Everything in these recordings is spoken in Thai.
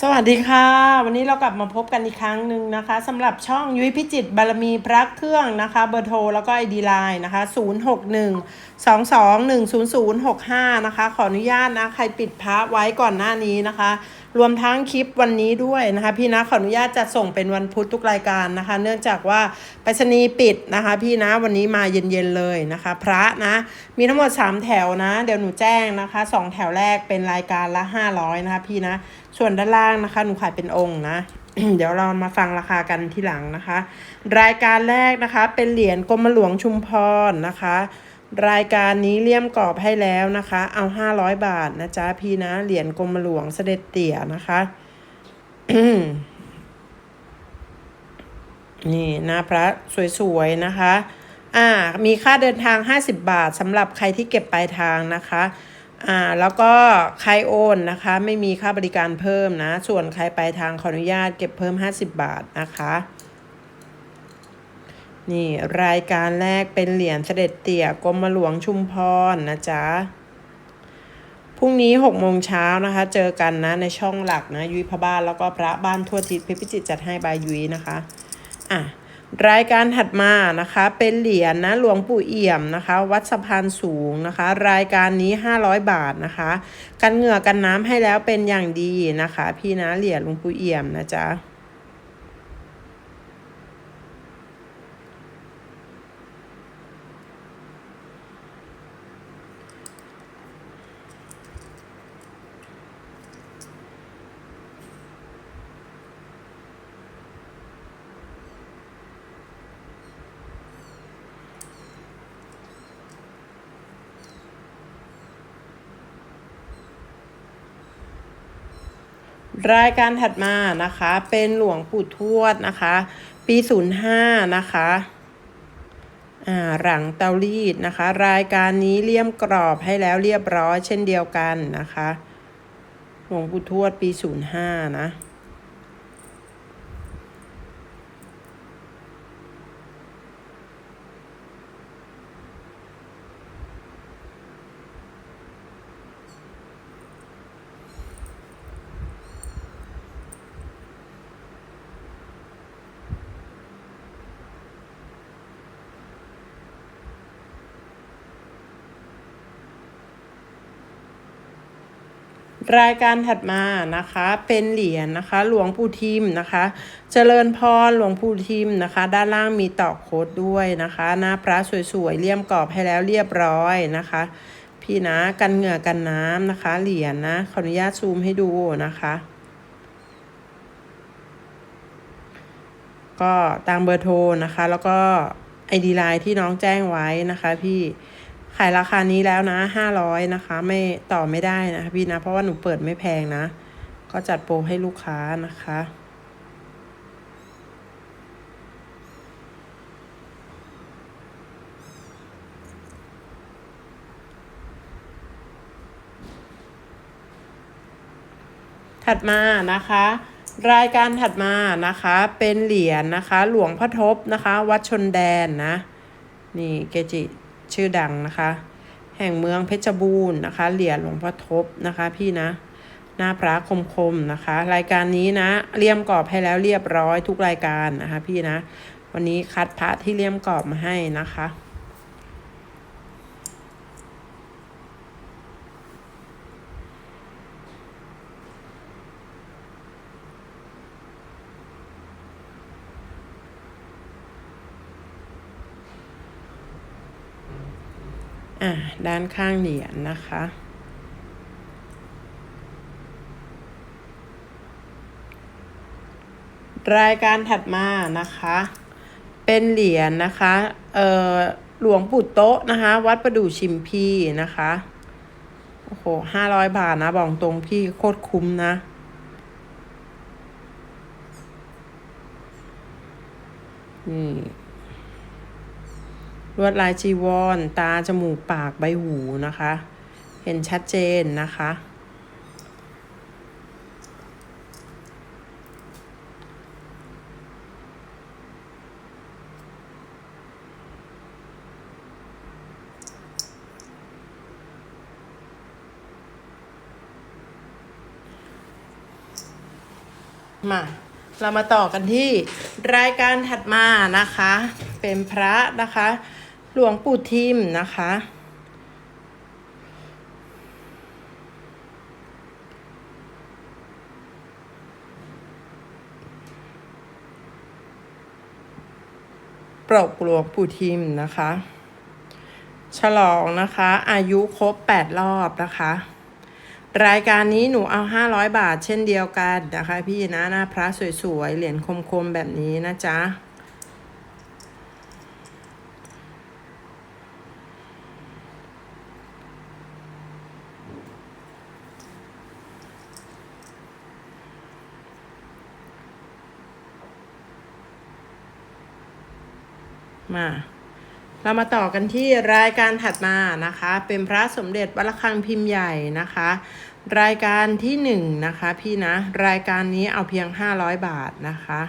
สวัสดีค่ะ วันนี้เรากลับมาพบกันอีกครั้งหนึ่งนะคะสำหรับช่องยุ้ยพิจิตบารมีพระเครื่องนะคะ เบอร์โทรแล้วก็ไอดีไลน์นะคะ 0 6 1 2 2 1 0 0 6 5 นะคะ ขออนุญาตนะ ใครปิดพระไว้ก่อนหน้านี้นะคะ รวมทั้งคลิปวันนี้ด้วยนะคะ พี่นะขออนุญาตจะส่งเป็นวันพุธทุกรายการนะคะ เนื่องจากว่าไปรษณีย์ปิดนะคะ พี่นะวันนี้มาเย็นๆเลยนะคะ พระนะ มีทั้งหมด 3 แถวนะ เดี๋ยวหนูแจ้งนะคะ 2 แถวแรกเป็นรายการละ 500 นะคะ พี่นะ ส่วนด้านล่างนะคะ หนูขายเป็นองค์นะเดี๋ยวเรามาฟังราคากันที่หลังนะคะ รายการแรกนะคะ เป็นเหรียญกรมหลวงชุมพรนะคะ รายการนี้เลี่ยมกรอบให้แล้วนะคะ เอา500บาทนะจ๊ะพี่นะ เหรียญกรมหลวงเสด็จเตี่ยนะคะนี่หนะพระสวยๆนะคะ อ่า มีค่าเดินทาง 50 บาทสำหรับใครที่เก็บปลายทางนะคะ อ่า แล้วก็ใครโอนนะคะ ไม่มีค่าบริการเพิ่มนะ ส่วนใครปลายทางขออนุญาตเก็บเพิ่ม 50 บาทนะคะ นี่รายการแรกเป็นเหรียญเสด็จเตี่ยกรมหลวงชุมพรนะจ๊ะพรุ่งนี้6โมงเช้านะคะ เจอกันนะในช่องหลักนะยุ้ยพระบ้านแล้วก็พระบ้านทั่วทิศพชรพิจิตรจัดให้บายยุ้ยนะคะอะรายการถัดมานะคะ เป็นเหรียญนะหลวงปู่เอี่ยมนะคะ วัดสะพานสูงนะคะ รายการนี้ 500 บาทนะคะ กันเหงื่อกันน้ำให้แล้วเป็นอย่างดีนะคะ พี่นะเหรียญหลวงปู่เอี่ยมนะจ๊ะ รายการถัดมานะคะ เป็นหลวงปู่ทวดนะคะ ปี05นะคะอ่าหลังเตารีดนะคะ รายการนี้เลี่ยมกรอบให้แล้วเรียบร้อยเช่นเดียวกันนะคะ หลวงปู่ทวดปี05นะ รายการถัดมานะคะเป็นเหรียญนะคะ หลวงปู่ทิมนะคะ เจริญพรหลวงปู่ทิมนะคะ ด้านล่างมีต่อโคดด้วยนะคะ หน้าพระสวยๆเลี่ยมกรอบให้แล้วเรียบร้อยนะคะ พี่นะกันเหงื่อกันน้ำนะคะ เหรียญนะขออนุญาตซูมให้ดูนะคะ ก็ตามเบอร์โทรนะคะ แล้วก็ไอดีไลน์ที่น้องแจ้งไว้นะคะพี่ ขายราคานี้แล้วนะห้าร้อยนะคะ ไม่ต่อไม่ได้นะคะพี่นะ เพราะว่าหนูเปิดไม่แพงนะ ก็จัดโปรให้ลูกค้านะคะถัดมานะคะ รายการถัดมานะคะเป็นเหรียญนะคะ หลวงพ่อทบนะคะ วัดชนแดนนะ นี่เกจิ ชื่อดังนะคะ แห่งเมืองเพชรบูรณ์นะคะ เหรียญหลวงพ่อทบนะคะพี่นะ หน้าพระคมๆนะคะ รายการนี้นะเลี่ยมกรอบให้แล้วเรียบร้อยทุกรายการนะคะพี่นะ วันนี้คัดพระที่เลี่ยมกรอบมาให้นะคะ ด้านข้างเหรียญนะคะ รายการถัดมานะคะ เป็นเหรียญนะคะ เอ่อหลวงปู่โต๊ะนะคะ วัดประดู่ชิมพีนะคะ โอ้โหห้าร้อยบาทนะบอกตรงพี่โคตรคุ้มนะนี่ ลวดลายจีวร ตา จมูก ปาก ใบหูนะคะ เห็นชัดเจนนะคะ มาเรามาต่อกันที่รายการถัดมานะคะ เป็นพระนะคะ หลวงปู่ทิมนะคะปรกหลวงปู่ทิมนะคะ ฉลองนะคะ อายุครบ 8 รอบนะคะ รายการนี้หนูเอา 500 บาทเช่นเดียวกันนะคะ พี่นะหน้าพระสวยๆ เหรียญคมๆ แบบนี้นะจ๊ะ มา เรามาต่อกันที่รายการถัดมานะคะ เป็นพระสมเด็จวัลคังพิมพ์ใหญ่นะคะ รายการที่หนึ่งนะคะพี่นะ รายการนี้เอาเพียง 500 บาทนะคะ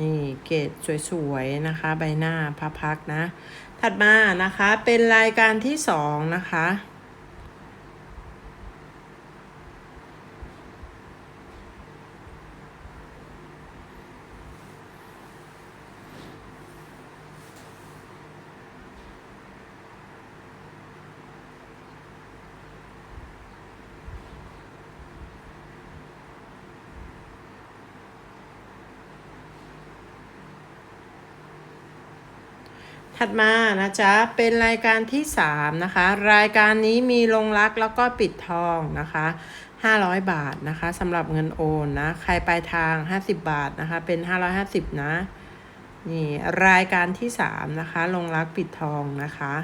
นี่เกตสวยๆนะคะ ใบหน้าพระพักนะ ถัดมานะคะเป็นรายการที่สองนะคะ ถัดมานะจ๊ะ เป็นรายการที่สามนะคะ รายการนี้มีลงรักแล้วก็ปิดทองนะคะ500 บาทนะคะสำหรับเงินโอนนะ ใครปลายทาง 50 บาทนะคะ เป็น 550 นะ นี่รายการที่สามนะคะ ลงรักปิดทองนะคะ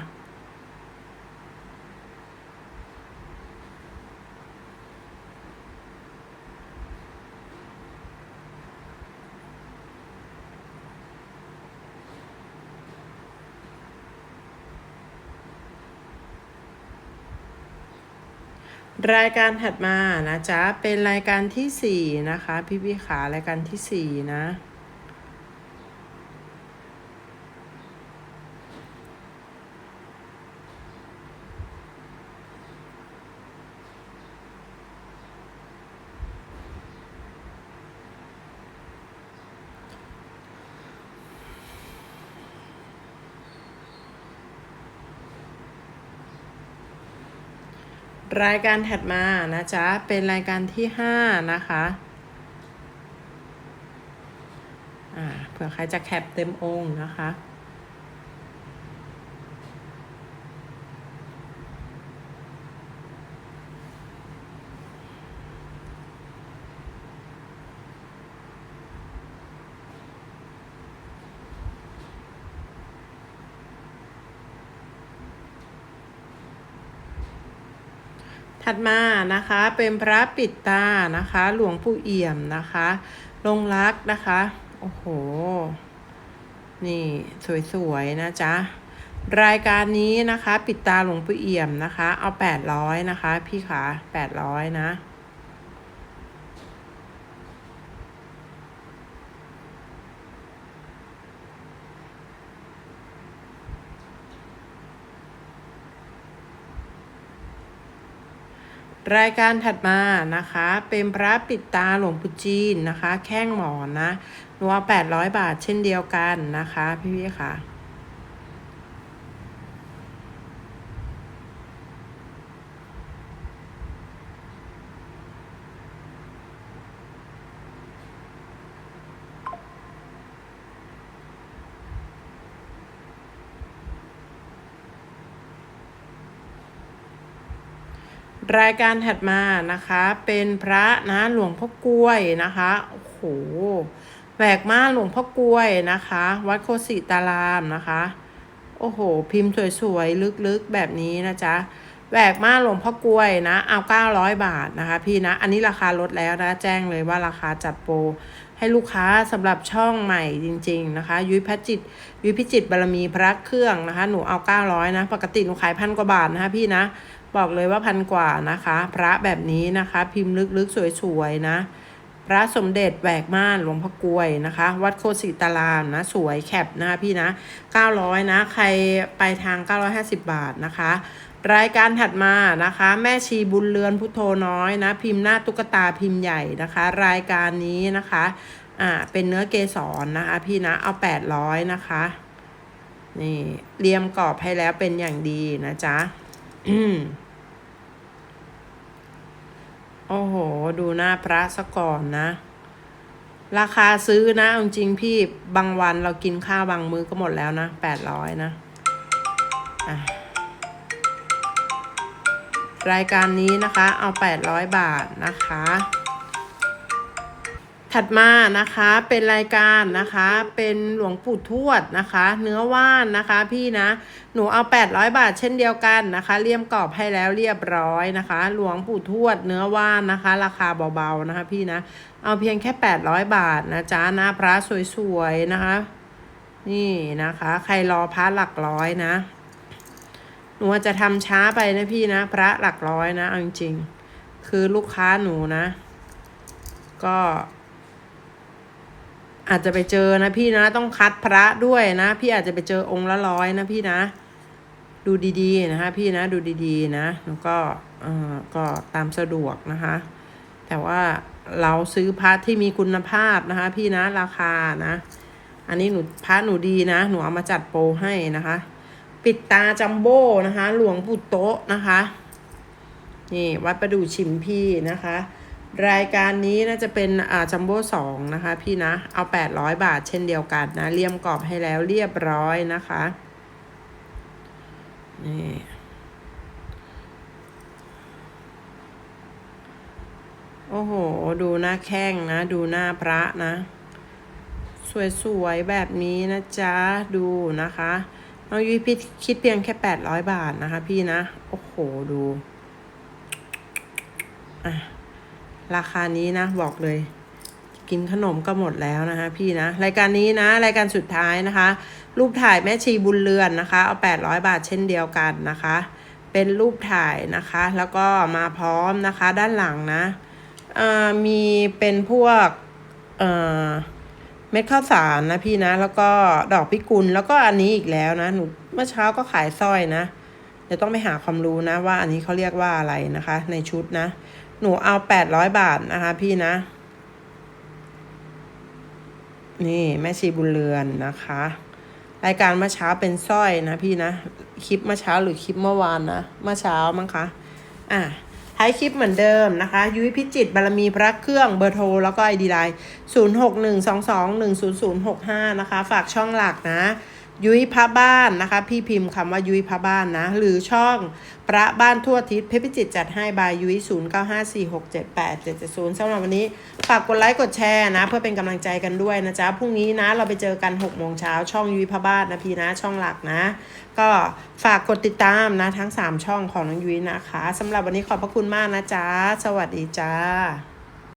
รายการถัดมานะจ๊ะ เป็นรายการที่สี่นะคะ พี่พี่ขารายการที่สี่นะ รายการถัดมานะจ๊ะ เป็นรายการที่ห้านะคะอ่าเผื่อใครจะแคปเต็มองค์นะคะ ถัดมานะคะเป็นพระปิดตานะคะ หลวงปู่เอี่ยมนะคะลงรักนะคะ โอ้โห นี่สวยๆนะจ๊ะรายการนี้นะคะ ปิดตาหลวงปู่เอี่ยมนะคะ เอา800นะคะ พี่ขา800นะ รายการถัดมานะคะ เป็นพระปิดตาหลวงปู่จีนนะคะ แข้งหมอนนะรัว800 บาทเช่นเดียวกันนะคะ พี่พี่ๆค่ะ รายการถัดมานะคะเป็นพระนะหลวงพ่อกล้วยนะคะโอ้โหแหวกมานหลวงพ่อกล้วยนะคะ วัดโคสิตารามนะคะ โอ้โห พิมพ์สวยๆลึกๆแบบนี้นะจ๊ะแหวกมานหลวงพ่อกล้วยนะเอา900บาทนะคะ พี่นะ อันนี้ราคาลดแล้วนะแจ้งเลยว่าราคาจัดโปรให้ลูกค้าสำหรับช่องใหม่จริง ๆนะคะ ยุ้ยพัจิตยุ้ยพิจิตบารมีพระเครื่องนะคะ หนูเอา900นะ ปกติหนูขายพันกว่าบาทนะคะพี่นะ บอกเลยว่าพันกว่านะคะ พระแบบนี้นะคะ พิมพ์ลึกๆสวยๆนะ พระสมเด็จแหวกม่านหลวงพ่อกวยนะคะ วัดโคสิตารามนะ สวยแคบนะคะพี่นะ 900 นะ ใครไปทาง 950 บาทนะคะ รายการถัดมานะคะ แม่ชีบุญเรือนพุทโธน้อยนะ พิมพ์หน้าตุ๊กตาพิมพ์ใหญ่นะคะ รายการนี้นะคะอ่าเป็นเนื้อเกสรนะคะพี่นะเอา 800 นะคะนี่เรียมกรอบให้แล้วเป็นอย่างดีนะจ๊ะ อืม โอ้โห ดูหน้าพระซะก่อนนะ ราคาซื้อนะอจริงพี่บางวันเรากินข้าวบางมื้อก็หมดแล้วนะแปดร้อยนะะรายการนี้นะคะ เอาแปดร้อยบาทนะคะ ถัดมานะคะเป็นรายการนะคะเป็นหลวงปู่ทวดนะคะ เนื้อว่านนะคะพี่นะหนูเอา 800 บาทเช่นเดียวกันนะคะ เลี่ยมกรอบให้แล้วเรียบร้อยนะคะ หลวงปู่ทวดเนื้อว่านนะคะ ราคาเบาๆนะคะพี่นะเอาเพียงแค่ 800 บาทนะจ๊ะหน้าพระสวยๆนะคะ นี่นะคะ ใครรอพระหลักร้อยนะ หนูจจะทำช้าไปนะพี่นะ พระหลักร้อยนะเอาจริงๆคือลูกค้าหนูนะ ก็ อาจจะไปเจอนะพี่นะต้องคัดพระด้วยนะ พี่อาจจะไปเจอองค์ละร้อยนะพี่นะ ดูดีๆนะคะ พี่นะดูดีๆนะแล้วก็เออก็ตามสะดวกนะคะ แต่ว่าเราซื้อพระที่มีคุณภาพนะคะ พี่นะราคานะ อันนี้หนูพระหนูดีนะ หนูเอามาจัดโปรให้นะคะ ปิดตาจัมโบ้นะคะ หลวงปู่โต๊ะนะคะ นี่วัดประดู่ชิมพี่นะคะ รายการนี้น่าจะเป็นอ่าจัมโบ้สองนะคะพี่นะ เอาแปดร้อยบาทเช่นเดียวกันนะเลี่ยมกรอบให้แล้วเรียบร้อยนะคะนี่โอ้โห ดูหน้าแข้งนะ ดูหน้าพระนะ สวยๆ แบบนี้นะจ๊ะ ดูนะคะน้องยุ้ยพี่คิดเพียงแค่800บาทนะคะพี่นะ โอ้โห ดู อะ ราคานี้นะบอกเลย กินขนมก็หมดแล้วนะคะพี่นะ รายการนี้นะ รายการสุดท้ายนะคะ รูปถ่ายแม่ชีบุญเรือนนะคะ เอา800 บาทเช่นเดียวกันนะคะ เป็นรูปถ่ายนะคะ แล้วก็มาพร้อมนะคะด้านหลังนะมีเป็นพวกเอ่อเม็ดข้าวสารนะพี่นะ แล้วก็ดอกพิกุลแล้วก็อันนี้อีกแล้วนะหนูเมื่อเช้าก็ขายสร้อยนะเดี๋ยวต้องไปหาความรู้นะว่าอันนี้เขาเรียกว่าอะไรนะคะ ในชุดนะ หนูเอาแปดร้อยบาทนะคะ พี่นะ นี่แม่ชีบุญเรือนนะคะ รายการเมื่อเช้าเป็นสร้อยนะพี่นะ คลิปเมื่อเช้าหรือคลิปเมื่อวานนะ เมื่อเช้ามั้งคะ อะท้ายคลิปเหมือนเดิมนะคะ ยุ้ยพิจิตบารมีพระเครื่องเบอร์โทร แล้วก็ไอดีไลน์0 6 1 2 2 1 0 0 6 5นะคะ ฝากช่องหลักนะ ยุ้ยพระบ้านนะคะ พี่พิมพ์คำว่ายุ้ยพระบ้านนะ หรือช่องพระบ้านทั่วทิศเพชรพิจิตรจัดให้บายยุ้ย0 9 5 4 6 7 8 7 7 0สำหรับวันนี้ฝากกดไลค์กดแชร์นะ เพื่อเป็นกำลังใจกันด้วยนะจ๊ะพรุ่งนี้นะเราไปเจอกัน6โมงเช้าช่องยุ้ยพระบ้านนะพี่นะช่องหลักนะ ก็ฝากกดติดตามนะทั้ง 3 ช่องของน้องยุ้ยนะคะสำหรับวันนี้ขอบพระคุณมากนะจ๊ะสวัสดีจ้า